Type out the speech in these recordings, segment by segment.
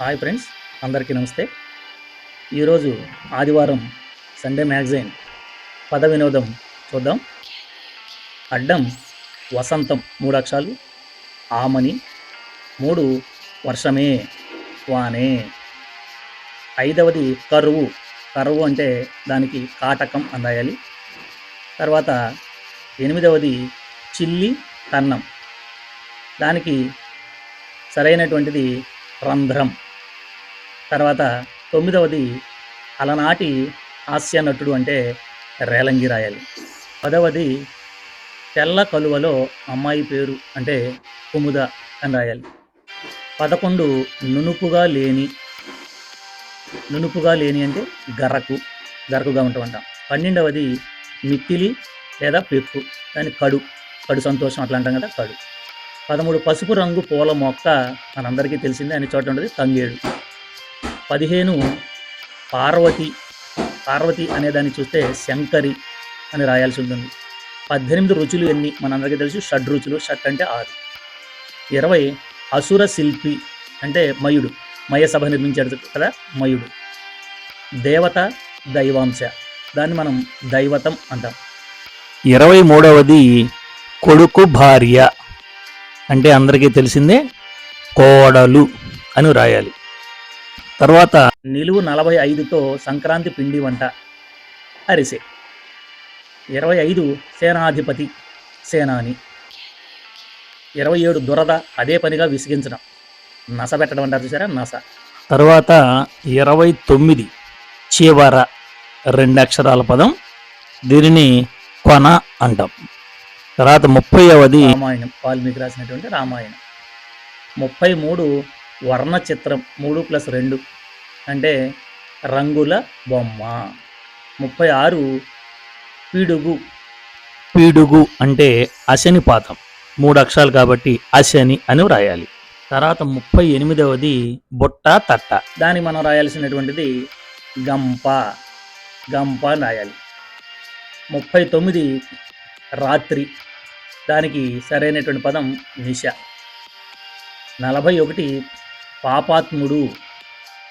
Hi friends అందరికీ నమస్తే. ఈరోజు ఆదివారం సండే మ్యాగజైన్ పద వినోదం చూద్దాం. అడ్డం వసంతం మూడు అక్షరాలు ఆమని మూడు వర్షమే వానే. ఐదవది కరువు. కరువు అంటే దానికి కాటకం అందాయాలి తర్వాత ఎనిమిదవది చిల్లి కన్నం. దానికి సరైనటువంటిది రంధ్రం. తర్వాత తొమ్మిదవది అలనాటి హాస్య నటుడు అంటే రేలంగి రాయాలి. పదవది తెల్ల కలువలో అమ్మాయి పేరు అంటే కుముద అని రాయాలి. పదకొండు నునుపుగా లేని నునుపుగా లేని అంటే గరకు గరకుగా ఉంటామంట. పన్నెండవది మిక్కిలి లేదా పెక్కు దాని కడు కడు సంతోషం అట్లా అంటాం కదా కడు. పదమూడు పసుపు రంగు పూల మొక్క మనందరికీ తెలిసిందే అన్ని చోట్ల ఉంటుంది తంగేడు. పదిహేను పార్వతి పార్వతి అనేదాన్ని చూస్తే శంకరి అని రాయాల్సి ఉంటుంది. పద్దెనిమిది రుచులు ఎన్ని? మనందరికీ తెలుసు షడ్ రుచులు షట్ అంటే ఆరు ఇరవై అసుర శిల్పి అంటే మయుడు. మయ సభ నిర్మించాడు కదా మయుడు. దేవత దైవాంశ. దాన్ని మనం దైవతం అంటాం. ఇరవై మూడవది కొడుకు భార్య. అంటే అందరికీ తెలిసిందే కోడలు అని రాయాలి. తర్వాత నిలువు నలభై ఐదుతో సంక్రాంతి పిండి వంట. అరిసె. ఇరవై ఐదు సేనాధిపతి సేనాని. ఇరవై ఏడు దురద అదే పనిగా విసిగించడం. నస పెట్టడం అంటారు చూసారా? నస. తర్వాత ఇరవై తొమ్మిది చివర రెండు అక్షరాల పదం దీనిని కొన అంటాం. తర్వాత ముప్పైవది రామాయణం వాల్మీకి రాసినటువంటి రామాయణం. ముప్పై మూడు వర్ణ చిత్రం మూడు ప్లస్ రెండు. అంటే రంగుల బొమ్మ. ముప్పై ఆరు పీడుగు. పీడుగు అంటే అశనిపాతం మూడు అక్షరాలు కాబట్టి అశని అని రాయాలి తర్వాత ముప్పై ఎనిమిదవది బుట్ట తట్ట. దాన్ని మనం రాయాల్సినటువంటిది గంప. గంప అని రాయాలి. ముప్పై తొమ్మిది రాత్రి. దానికి సరైనటువంటి పదం నిశ నలభై ఒకటి పాపాత్ముడు.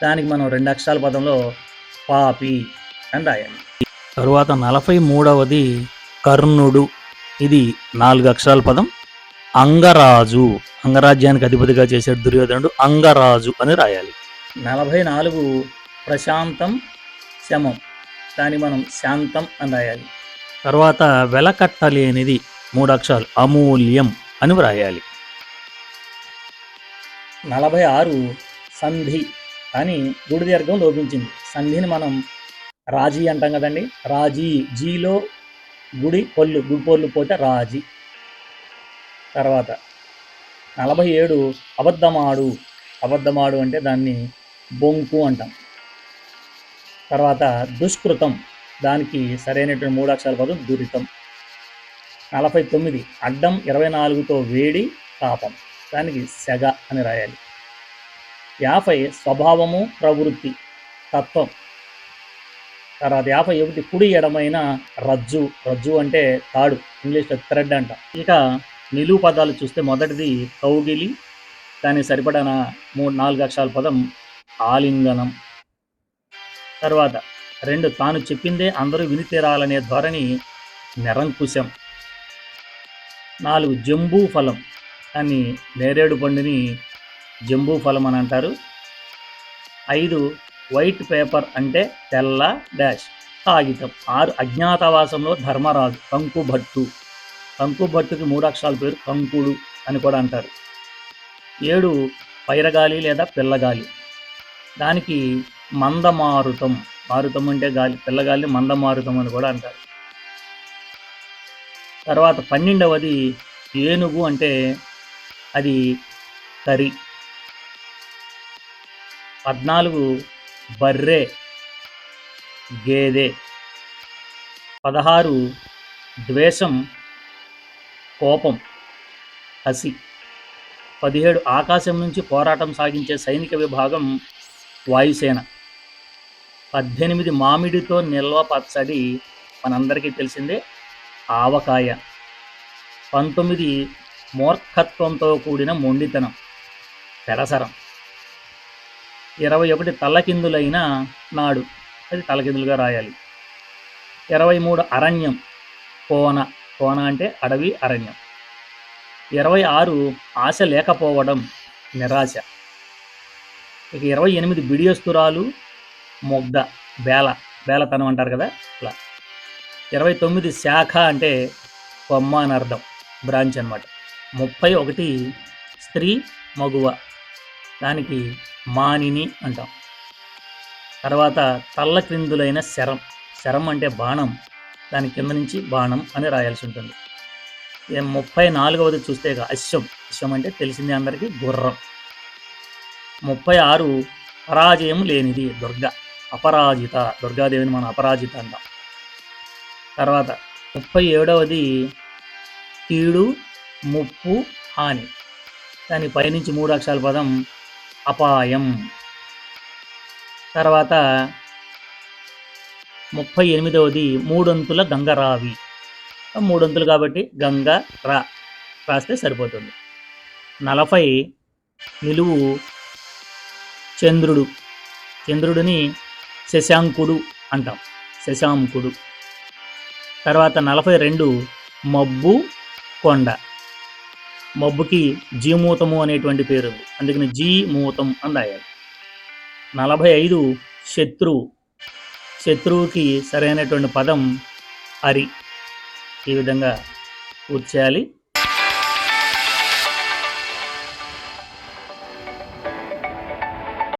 దానికి మనం రెండు అక్షరాల పదంలో పాపి అని రాయాలి. తరువాత నలభై మూడవది కర్ణుడు. ఇది నాలుగు అక్షరాల పదం. అంగరాజు. అంగరాజ్యానికి అధిపతిగా చేసే దుర్యోధనుడు. అంగరాజు అని రాయాలి. నలభై నాలుగు ప్రశాంతం శమం. దాన్ని మనం శాంతం అని రాయాలి. తర్వాత వెలకట్టలేనిది మూడు అక్షరాలు. అమూల్యం అని వ్రాయాలి నలభై ఆరు సంధి అని గుడి దీర్ఘం లోపించింది. సంధిని మనం రాజీ అంటాం కదండి. రాజీ జీలో గుడి పొల్లు గుడి పొల్లు పోతే రాజీ. తర్వాత నలభై ఏడు అబద్ధమాడు. అబద్ధమాడు అంటే దాన్ని బొంకు అంటాం. తర్వాత దుష్కృతం దానికి సరైనటువంటి మూడు అక్షరాల పదం దురితం. నలభై తొమ్మిది అడ్డం ఇరవై నాలుగుతో వేడి పాపం దానికి సెగ అని రాయాలి. యాభై స్వభావము ప్రవృత్తి తత్వం. తర్వాత యాభై ఒకటి కుడి ఎడమైన రజ్జు. రజ్జు అంటే తాడు ఇంగ్లీష్లో థ్రెడ్ అంట. ఇక నిలువు పదాలు చూస్తే మొదటిది కౌగిలి దానికి సరిపడిన మూడు నాలుగు అక్షరాల పదం ఆలింగనం. తర్వాత రెండు తాను చెప్పిందే అందరూ విని తీరాలనే ధోరణి నిరంకుశం. నాలుగు జంబూ ఫలం అని నేరేడు పండుని జంబూ ఫలం అని అంటారు. ఐదు వైట్ పేపర్ అంటే తెల్ల డాష్. కాగితం. ఆరు అజ్ఞాతవాసంలో ధర్మరాజు కంకుభట్టు. కంకుభట్టుకి మూడు అక్షరాల పేరు కంకుడు అని కూడా అంటారు. ఏడు పైరగాలి లేదా పిల్లగాలి. దానికి మందమారుతం. మారుతం అంటే గాలి. పిల్లగాలి మందమారుతం అని కూడా అంటారు. తర్వాత పన్నెండవది ఏనుగు అంటే అది కరి పద్నాలుగు బర్రె గేదె. పదహారు ద్వేషం కోపం హసి. పదిహేడు ఆకాశం నుంచి పోరాటం సాగించే సైనిక విభాగం వాయుసేన. పద్దెనిమిది మామిడితో నిల్వ పచ్చడి మనందరికీ తెలిసిందే ఆవకాయ. పంతొమ్మిది మూర్ఖత్వంతో కూడిన మొండితనం పెడసరం ఇరవై ఒకటి తల్లకిందులైన నాడు అది తలకిందులుగా రాయాలి. ఇరవై మూడు అరణ్యం కోన కోన అంటే అడవి అరణ్యం. ఇరవై ఆరు ఆశ లేకపోవడం నిరాశ. ఇక ఇరవై ఎనిమిది బిడియస్తురాలు మొగ్ధ బేల బేలతనం అంటారు కదా ఇట్లా ఇరవై తొమ్మిది శాఖ అంటే కొమ్మ అని అర్థం బ్రాంచ్ అనమాట ముప్పై ఒకటి స్త్రీ మగువ. దానికి మానిని అంటాం. తర్వాత తల్ల క్రిందులైన శరం. శరం అంటే బాణం. దాని కింద నుంచి బాణం అని రాయాల్సి ఉంటుంది. ముప్పై నాలుగవది చూస్తే అశ్వం. అశ్వం అంటే తెలిసింది అందరికీ గుర్రం. ముప్పై ఆరు పరాజయం లేనిది దుర్గ. అపరాజిత. దుర్గాదేవిని మనం అపరాజిత అంటాం. తర్వాత ముప్పై ఏడవది కీడు ముప్పు హాని. దాని పైనుంచి మూడు అక్షరాల పదం అపాయం. తర్వాత ముప్పై ఎనిమిదవది మూడొంతుల గంగరావి. మూడొంతులు కాబట్టి గంగ రా రాస్తే సరిపోతుంది. నలభై నిలువు చంద్రుడు. చంద్రుడిని శశాంకుడు అంటాం. శశాంకుడు. తర్వాత నలభై రెండు మబ్బు కొండ. మబ్బుకి జీమూతము అనేటువంటి పేరు. ఉంది అందుకని జీమూతం అని రాయాలి. నలభై ఐదు శత్రువు శత్రువుకి సరైనటువంటి పదం అరి. ఈ విధంగా పూర్తి